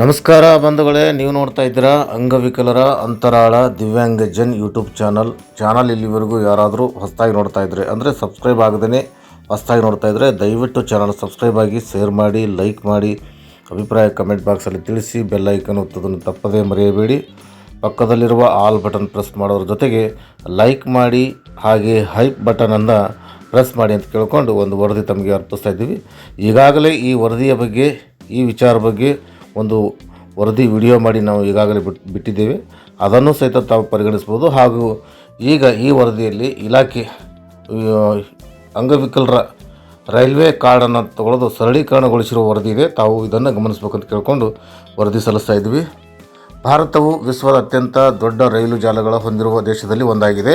ನಮಸ್ಕಾರ ಬಂಧುಗಳೇ, ನೀವು ನೋಡ್ತಾ ಇದ್ದೀರಾ ಅಂಗವಿಕಲರ ಅಂತರಾಳ ದಿವ್ಯಾಂಗ ಜನ್ ಯೂಟ್ಯೂಬ್ ಚಾನಲ್. ಚಾನಲ್ ಇಲ್ಲಿವರೆಗೂ ಯಾರಾದರೂ ಹೊಸದಾಗಿ ನೋಡ್ತಾ ಇದ್ದರೆ ಅಂದರೆ ಸಬ್ಸ್ಕ್ರೈಬ್ ಆಗದೇ ಹೊಸದಾಗಿ ನೋಡ್ತಾ ಇದ್ದರೆ ದಯವಿಟ್ಟು ಚಾನಲ್ ಸಬ್ಸ್ಕ್ರೈಬ್ ಆಗಿ ಶೇರ್ ಮಾಡಿ, ಲೈಕ್ ಮಾಡಿ, ಅಭಿಪ್ರಾಯ ಕಮೆಂಟ್ ಬಾಕ್ಸಲ್ಲಿ ತಿಳಿಸಿ, ಬೆಲ್ ಐಕನ್ ಒತ್ತೋದನ್ನು ತಪ್ಪದೇ ಮರೆಯಬೇಡಿ. ಪಕ್ಕದಲ್ಲಿರುವ ಆಲ್ ಬಟನ್ ಪ್ರೆಸ್ ಮಾಡೋದ್ರ ಜೊತೆಗೆ ಲೈಕ್ ಮಾಡಿ, ಹಾಗೆ ಹೈಪ್ ಬಟನನ್ನು ಪ್ರೆಸ್ ಮಾಡಿ ಅಂತ ಕೇಳಿಕೊಂಡು ಒಂದು ವರದಿ ತಮಗೆ ಅರ್ಪಿಸ್ತಾ ಇದ್ದೀವಿ. ಈಗಾಗಲೇ ಈ ವರದಿಯ ಬಗ್ಗೆ, ಈ ವಿಚಾರ ಬಗ್ಗೆ ಒಂದು ವರದಿ ವಿಡಿಯೋ ಮಾಡಿ ನಾವು ಈಗಾಗಲೇ ಬಿಟ್ಟು ಬಿಟ್ಟಿದ್ದೇವೆ. ಅದನ್ನು ಸಹಿತ ತಾವು ಪರಿಗಣಿಸ್ಬೋದು ಹಾಗೂ ಈಗ ಈ ವರದಿಯಲ್ಲಿ ಇಲಾಖೆ ಅಂಗವಿಕಲರ ರೈಲ್ವೆ ಕಾರ್ಡನ್ನು ತಗೊಳ್ಳೋದು ಸರಳೀಕರಣಗೊಳಿಸಿರುವ ವರದಿ ಇದೆ. ತಾವು ಇದನ್ನು ಗಮನಿಸಬೇಕಂತ ಕೇಳಿಕೊಂಡು ವರದಿ ಸಲ್ಲಿಸ್ತಾ ಇದ್ವಿ ಭಾರತವು ವಿಶ್ವದ ಅತ್ಯಂತ ದೊಡ್ಡ ರೈಲು ಜಾಲಗಳ ಹೊಂದಿರುವ ದೇಶದಲ್ಲಿ ಒಂದಾಗಿದೆ.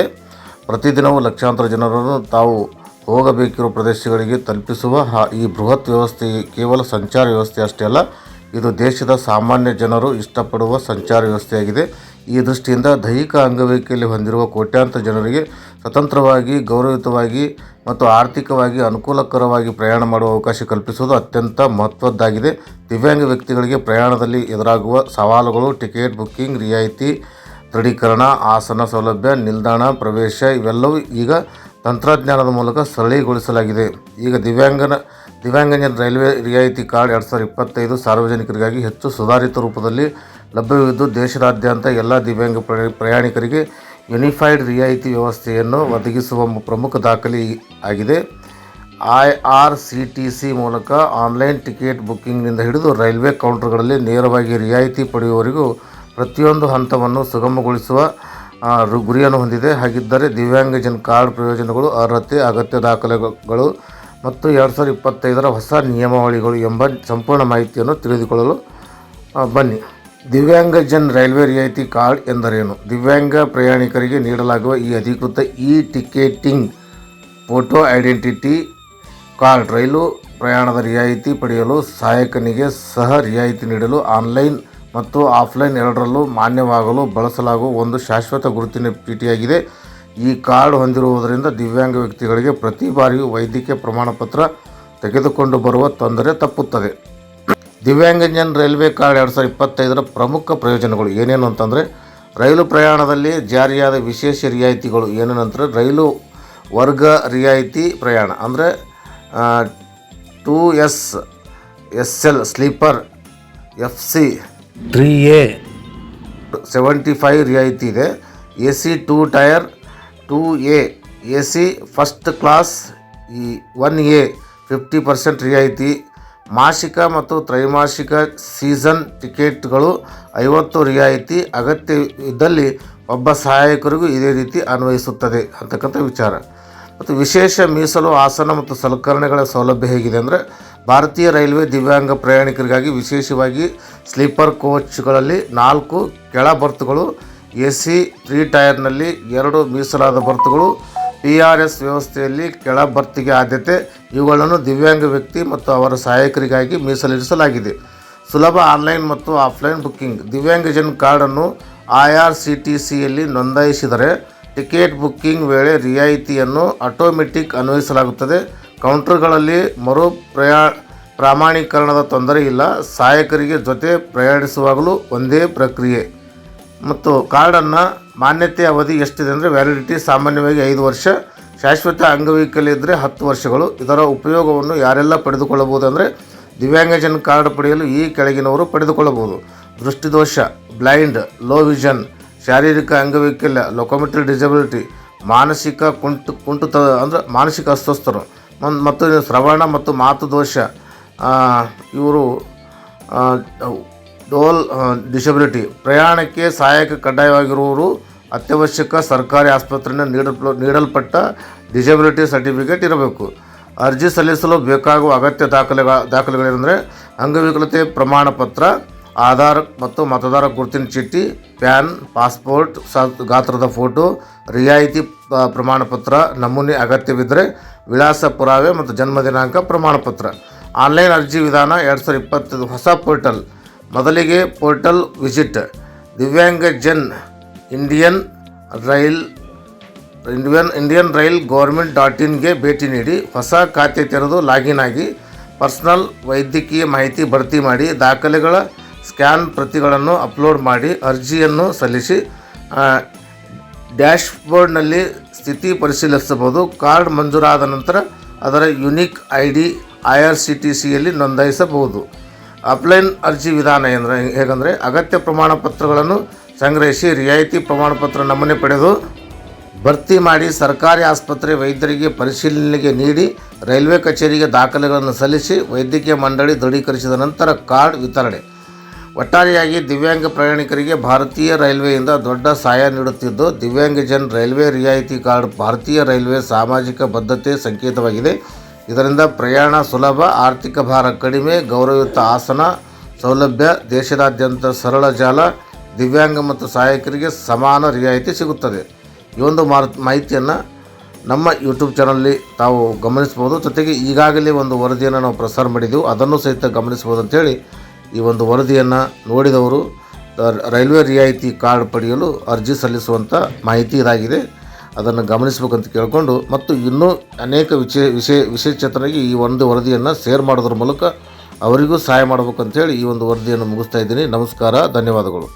ಪ್ರತಿದಿನವೂ ಲಕ್ಷಾಂತರ ಜನರನ್ನು ತಾವು ಹೋಗಬೇಕಿರುವ ಪ್ರದೇಶಗಳಿಗೆ ತಲುಪಿಸುವ ಈ ಬೃಹತ್ ವ್ಯವಸ್ಥೆ ಕೇವಲ ಸಂಚಾರ ವ್ಯವಸ್ಥೆ ಅಷ್ಟೇ ಅಲ್ಲ ಇದು ದೇಶದ ಸಾಮಾನ್ಯ ಜನರು ಇಷ್ಟಪಡುವ ಸಂಚಾರ ವ್ಯವಸ್ಥೆಯಾಗಿದೆ. ಈ ದೃಷ್ಟಿಯಿಂದ ದೈಹಿಕ ಅಂಗವೈಕಲ್ಯ ಹೊಂದಿರುವ ಕೋಟ್ಯಾಂತರ ಜನರಿಗೆ ಸ್ವತಂತ್ರವಾಗಿ, ಗೌರವಯುತವಾಗಿ ಮತ್ತು ಆರ್ಥಿಕವಾಗಿ ಅನುಕೂಲಕರವಾಗಿ ಪ್ರಯಾಣ ಮಾಡುವ ಅವಕಾಶ ಕಲ್ಪಿಸುವುದು ಅತ್ಯಂತ ಮಹತ್ವದ್ದಾಗಿದೆ. ದಿವ್ಯಾಂಗ ವ್ಯಕ್ತಿಗಳಿಗೆ ಪ್ರಯಾಣದಲ್ಲಿ ಎದುರಾಗುವ ಸವಾಲುಗಳು, ಟಿಕೆಟ್ ಬುಕ್ಕಿಂಗ್ ರಿಯಾಯಿತಿ, ದೃಢೀಕರಣ, ಆಸನ ಸೌಲಭ್ಯ, ನಿಲ್ದಾಣ, ಪ್ರವೇಶ, ಇವೆಲ್ಲವೂ ಈಗ ತಂತ್ರಜ್ಞಾನದ ಮೂಲಕ ಸರಳೀಗೊಳಿಸಲಾಗಿದೆ ಈಗ ದಿವ್ಯಾಂಗನ, ದಿವ್ಯಾಂಗಜನ ರೈಲ್ವೆ ರಿಯಾಯಿತಿ ಕಾರ್ಡ್ ಎರಡು ಸಾವಿರದ ಇಪ್ಪತ್ತೈದು ಸಾರ್ವಜನಿಕರಿಗಾಗಿ ಹೆಚ್ಚು ಸುಧಾರಿತ ರೂಪದಲ್ಲಿ ಲಭ್ಯವಿದ್ದು, ದೇಶದಾದ್ಯಂತ ಎಲ್ಲ ದಿವ್ಯಾಂಗ ಪ್ರ- ಪ್ರಯಾಣಿಕರಿಗೆ ಯುನಿಫೈಡ್ ರಿಯಾಯಿತಿ ವ್ಯವಸ್ಥೆಯನ್ನು ಒದಗಿಸುವ ಪ್ರಮುಖ ದಾಖಲೆ ಆಗಿದೆ. I R C T C ಮೂಲಕ ಆನ್ಲೈನ್ ಟಿಕೆಟ್ ಬುಕ್ಕಿಂಗ್ನಿಂದ ಹಿಡಿದು ರೈಲ್ವೆ ಕೌಂಟರ್ಗಳಲ್ಲಿ ನೇರವಾಗಿ ರಿಯಾಯಿತಿ ಪಡೆಯುವವರೆಗೂ ಪ್ರತಿಯೊಂದು ಹಂತವನ್ನು ಸುಗಮಗೊಳಿಸುವ ಗುರಿಯನ್ನು ಹೊಂದಿದೆ. ಹಾಗಿದ್ದರೆ ದಿವ್ಯಾಂಗಜನ್ ಕಾರ್ಡ್ ಪ್ರಯೋಜನಗಳು, ಅರ್ಹತೆ, ಅಗತ್ಯ ದಾಖಲೆಗಳು ಮತ್ತು ಎರಡು ಸಾವಿರದ ಇಪ್ಪತ್ತೈದರ ಹೊಸ ನಿಯಮಾವಳಿಗಳು ಎಂಬ ಸಂಪೂರ್ಣ ಮಾಹಿತಿಯನ್ನು ತಿಳಿದುಕೊಳ್ಳಲು ಬನ್ನಿ. ದಿವ್ಯಾಂಗಜನ್ ರೈಲ್ವೆ ರಿಯಾಯಿತಿ ಕಾರ್ಡ್ ಎಂದರೇನು? ದಿವ್ಯಾಂಗ ಪ್ರಯಾಣಿಕರಿಗೆ ನೀಡಲಾಗುವ ಈ ಅಧಿಕೃತ e ticketing photo identity card ರೈಲು ಪ್ರಯಾಣದ ರಿಯಾಯಿತಿ ಪಡೆಯಲು ಸಹಾಯಕನಿಗೆ ಸಹ ರಿಯಾಯಿತಿ ನೀಡಲು ಆನ್ಲೈನ್ ಮತ್ತು ಆಫ್ಲೈನ್ ಎರಡರಲ್ಲೂ ಮಾನ್ಯವಾಗಲು ಬಳಸಲಾಗುವ ಒಂದು ಶಾಶ್ವತ ಗುರುತಿನ ಚೀಟಿಯಾಗಿದೆ ಈ ಕಾರ್ಡ್ ಹೊಂದಿರುವುದರಿಂದ ದಿವ್ಯಾಂಗ ವ್ಯಕ್ತಿಗಳಿಗೆ ಪ್ರತಿ ಬಾರಿಯೂ ವೈದ್ಯಕೀಯ ಪ್ರಮಾಣಪತ್ರ ತೆಗೆದುಕೊಂಡು ಬರುವ ತೊಂದರೆ ತಪ್ಪುತ್ತದೆ. ದಿವ್ಯಾಂಗಜನ್ ರೈಲ್ವೆ ಕಾರ್ಡ್ ಎರಡು ಸಾವಿರದ ಇಪ್ಪತ್ತೈದರ ಪ್ರಮುಖ ಪ್ರಯೋಜನಗಳು ಏನೇನು ಅಂತಂದರೆ, ರೈಲು ಪ್ರಯಾಣದಲ್ಲಿ ಜಾರಿಯಾದ ವಿಶೇಷ ರಿಯಾಯಿತಿಗಳು ಏನೇನಂದರೆ ರೈಲು ವರ್ಗ ರಿಯಾಯಿತಿ ಪ್ರಯಾಣ ಅಂದರೆ two S S L, sleeper, F C three A seventy five ರಿಯಾಯಿತಿ ಇದೆ A C two tier two A A C first class ಈ ಒನ್ ಎ ಫಿಫ್ಟಿ ಪರ್ಸೆಂಟ್ ರಿಯಾಯಿತಿ ಮಾಸಿಕ ಮತ್ತು ತ್ರೈಮಾಸಿಕ ಸೀಸನ್ ಟಿಕೆಟ್ಗಳು ಐವತ್ತು ರಿಯಾಯಿತಿ ಅಗತ್ಯ ಇದ್ದಲ್ಲಿ ಒಬ್ಬ ಸಹಾಯಕರಿಗೂ ಇದೇ ರೀತಿ ಅನ್ವಯಿಸುತ್ತದೆ ಅಂತಕ್ಕಂಥ ವಿಚಾರ. ಮತ್ತು ವಿಶೇಷ ಮೀಸಲು, ಆಸನ ಮತ್ತು ಸಲಕರಣೆಗಳ ಸೌಲಭ್ಯ ಹೇಗಿದೆ ಅಂದರೆ ಭಾರತೀಯ ರೈಲ್ವೆ ದಿವ್ಯಾಂಗ ಪ್ರಯಾಣಿಕರಿಗಾಗಿ ವಿಶೇಷವಾಗಿ ಸ್ಲೀಪರ್ ಕೋಚ್ಗಳಲ್ಲಿ ನಾಲ್ಕು ಕೆಳ ಬರ್ತ್ಗಳು ಎ ಸಿ ತ್ರೀ ಟೈರ್ನಲ್ಲಿ ಎರಡು ಮೀಸಲಾದ ಬರ್ತ್ಗಳು ಪಿ ಆರ್ ಎಸ್ ವ್ಯವಸ್ಥೆಯಲ್ಲಿ ಕೆಳ ಬರ್ತಿಗೆ ಆದ್ಯತೆ, ಇವುಗಳನ್ನು ದಿವ್ಯಾಂಗ ವ್ಯಕ್ತಿ ಮತ್ತು ಅವರ ಸಹಾಯಕರಿಗಾಗಿ ಮೀಸಲಿರಿಸಲಾಗಿದೆ. ಸುಲಭ ಆನ್ಲೈನ್ ಮತ್ತು ಆಫ್ಲೈನ್ ಬುಕ್ಕಿಂಗ್. ದಿವ್ಯಾಂಗಜನ್ ಕಾರ್ಡನ್ನು ಐ ಆರ್ ಸಿ ಟಿ ಸಿಯಲ್ಲಿ ನೋಂದಾಯಿಸಿದರೆ ಟಿಕೆಟ್ ಬುಕ್ಕಿಂಗ್ ವೇಳೆ ರಿಯಾಯಿತಿಯನ್ನು ಆಟೋಮೆಟಿಕ್ ಅನ್ವಯಿಸಲಾಗುತ್ತದೆ. ಕೌಂಟರ್ಗಳಲ್ಲಿ ಮರು ಪ್ರಯಾ, ಪ್ರಾಮಾಣೀಕರಣದ ತೊಂದರೆ ಇಲ್ಲ. ಸಹಾಯಕರಿಗೆ ಜೊತೆ ಪ್ರಯಾಣಿಸುವಾಗಲೂ ಒಂದೇ ಪ್ರಕ್ರಿಯೆ. ಮತ್ತು ಕಾರ್ಡನ್ನು ಮಾನ್ಯತೆ ಅವಧಿ ಎಷ್ಟಿದೆ ಅಂದರೆ ವ್ಯಾಲಿಡಿಟಿ ಸಾಮಾನ್ಯವಾಗಿ ಐದು ವರ್ಷ. ಶಾಶ್ವತ ಅಂಗವೈಕಲ್ಯ ಇದ್ದರೆ ಹತ್ತು ವರ್ಷಗಳು. ಇದರ ಉಪಯೋಗವನ್ನು ಯಾರೆಲ್ಲ ಪಡೆದುಕೊಳ್ಳಬಹುದು ಅಂದರೆ ದಿವ್ಯಾಂಗಜನ್ ಕಾರ್ಡ್ ಪಡೆಯಲು ಈ ಕೆಳಗಿನವರು ಪಡೆದುಕೊಳ್ಳಬಹುದು. ದೃಷ್ಟಿದೋಷ, ಬ್ಲೈಂಡ್, ಲೋ ವಿಷನ್ ಶಾರೀರಿಕ ಅಂಗವೈಕಲ್ಯ ಲೊಕೊಮೆಟ್ರಿ ಡಿಸಬಿಲಿಟಿ ಮಾನಸಿಕ ಕುಂಟು ಕುಂಟುತ ಅಂದರೆ ಮಾನಸಿಕ ಅಸ್ವಸ್ಥರು ಮತ್ತು ಶ್ರವಣ ಮತ್ತು ಮಾತು ದೋಷ ಇವರು ಡೋಲ್ ಡಿಸಬಿಲಿಟಿ ಪ್ರಯಾಣಕ್ಕೆ ಸಹಾಯಕ ಕಡ್ಡಾಯವಾಗಿರುವವರು ಅತ್ಯವಶ್ಯಕ ಸರ್ಕಾರಿ ಆಸ್ಪತ್ರೆಯಿಂದ ನೀಡಲ್, ನೀಡಲ್ಪಟ್ಟ ಡಿಸಬಿಲಿಟಿ ಸರ್ಟಿಫಿಕೇಟ್ ಇರಬೇಕು. ಅರ್ಜಿ ಸಲ್ಲಿಸಲು ಬೇಕಾಗುವ ಅಗತ್ಯ ದಾಖಲೆಗಳ, ದಾಖಲೆಗಳೇನೆಂದರೆ ಅಂಗವಿಕಲತೆ ಪ್ರಮಾಣ ಪತ್ರ ಆಧಾರ್ ಮತ್ತು ಮತದಾರ ಗುರುತಿನ ಚೀಟಿ, ಪ್ಯಾನ್, ಪಾಸ್ಪೋರ್ಟ್ ಸ ಗಾತ್ರದ ಫೋಟೋ, ರಿಯಾಯಿತಿ ಪ್ರಮಾಣಪತ್ರ, ನಮೂನೆ ಅಗತ್ಯವಿದ್ದರೆ ವಿಳಾಸ ಪುರಾವೆ ಮತ್ತು ಜನ್ಮ ದಿನಾಂಕ ಪ್ರಮಾಣಪತ್ರ. ಆನ್ಲೈನ್ ಅರ್ಜಿ ವಿಧಾನ ಎರಡು ಸಾವಿರದ ಇಪ್ಪತ್ತೈದು ಹೊಸ ಪೋರ್ಟಲ್. ಮೊದಲಿಗೆ portal visit. Divyangjan Indian rail, Indian Indian rail government dot ಇನ್ಗೆ ಭೇಟಿ ನೀಡಿ ಹೊಸ ಖಾತೆ ತೆರೆದು ಲಾಗಿನ್ ಆಗಿ ಪರ್ಸ್ನಲ್ ವೈದ್ಯಕೀಯ ಮಾಹಿತಿ ಭರ್ತಿ ಮಾಡಿ ದಾಖಲೆಗಳ ಸ್ಕ್ಯಾನ್ ಪ್ರತಿಗಳನ್ನು ಅಪ್ಲೋಡ್ ಮಾಡಿ ಅರ್ಜಿಯನ್ನು ಸಲ್ಲಿಸಿ ಡ್ಯಾಶ್ಬೋರ್ಡ್ನಲ್ಲಿ ಸ್ಥಿತಿ ಪರಿಶೀಲಿಸಬಹುದು. ಕಾರ್ಡ್ ಮಂಜೂರಾದ ನಂತರ ಅದರ unique I D I R C T ಸಿಯಲ್ಲಿ ನೋಂದಾಯಿಸಬಹುದು. ಅಪ್ಲೈನ್ ಅರ್ಜಿ ವಿಧಾನ ಎಂದರೆ, ಹೇಗೆಂದರೆ ಅಗತ್ಯ ಪ್ರಮಾಣಪತ್ರಗಳನ್ನು ಸಂಗ್ರಹಿಸಿ ರಿಯಾಯಿತಿ ಪ್ರಮಾಣಪತ್ರ ನಮೂನೆ ಪಡೆದು ಭರ್ತಿ ಮಾಡಿ ಸರ್ಕಾರಿ ಆಸ್ಪತ್ರೆ ವೈದ್ಯರಿಗೆ ಪರಿಶೀಲನೆಗೆ ನೀಡಿ ರೈಲ್ವೆ ಕಚೇರಿಗೆ ದಾಖಲೆಗಳನ್ನು ಸಲ್ಲಿಸಿ ವೈದ್ಯಕೀಯ ಮಂಡಳಿ ದೃಢೀಕರಿಸಿದ ನಂತರ ಕಾರ್ಡ್ ವಿತರಣೆ. ಒಟ್ಟಾರೆಯಾಗಿ ದಿವ್ಯಾಂಗ ಪ್ರಯಾಣಿಕರಿಗೆ ಭಾರತೀಯ ರೈಲ್ವೆಯಿಂದ ದೊಡ್ಡ ಸಹಾಯ ನೀಡುತ್ತಿದ್ದು ದಿವ್ಯಾಂಗಜನ್ ರೈಲ್ವೆ ರಿಯಾಯಿತಿ ಕಾರ್ಡ್ ಭಾರತೀಯ ರೈಲ್ವೆ ಸಾಮಾಜಿಕ ಬದ್ಧತೆ ಸಂಕೇತವಾಗಿದೆ. ಇದರಿಂದ ಪ್ರಯಾಣ ಸುಲಭ, ಆರ್ಥಿಕ ಭಾರ ಕಡಿಮೆ, ಗೌರವಯುತ ಆಸನ ಸೌಲಭ್ಯ, ದೇಶದಾದ್ಯಂತ ಸರಳ ಜಾಲ, ದಿವ್ಯಾಂಗ ಮತ್ತು ಸಹಾಯಕರಿಗೆ ಸಮಾನ ರಿಯಾಯಿತಿ ಸಿಗುತ್ತದೆ. ಈ ಒಂದು ಮಾಹಿತಿಯನ್ನು ನಮ್ಮ ಯೂಟ್ಯೂಬ್ ಚಾನಲ್ಲಿ ತಾವು ಗಮನಿಸ್ಬೋದು. ಜೊತೆಗೆ ಈಗಾಗಲೇ ಒಂದು ವರದಿಯನ್ನು ನಾವು ಪ್ರಸಾರ ಮಾಡಿದ್ದೆವು ಅದನ್ನು ಸಹಿತ ಗಮನಿಸ್ಬೋದು ಅಂತೇಳಿ ಈ ಒಂದು ವರದಿಯನ್ನು ನೋಡಿದವರು ರೈಲ್ವೆ ರಿಯಾಯಿತಿ ಕಾರ್ಡ್ ಪಡೆಯಲು ಅರ್ಜಿ ಸಲ್ಲಿಸುವಂಥ ಮಾಹಿತಿ ಇದಾಗಿದೆ. ಅದನ್ನು ಗಮನಿಸಬೇಕಂತ ಕೇಳಿಕೊಂಡು ಮತ್ತು ಇನ್ನೂ ಅನೇಕ ವಿಷಯ ವಿಷಯ ವಿಶೇಷತನಿಗೆ ಈ ಒಂದು ವರದಿಯನ್ನು ಶೇರ್ ಮಾಡೋದ್ರ ಮೂಲಕ ಅವರಿಗೂ ಸಹಾಯ ಮಾಡಬೇಕಂತೇಳಿ ಈ ಒಂದು ವರದಿಯನ್ನು ಮುಗಿಸ್ತಾ ಇದ್ದೀನಿ. ನಮಸ್ಕಾರ, ಧನ್ಯವಾದಗಳು.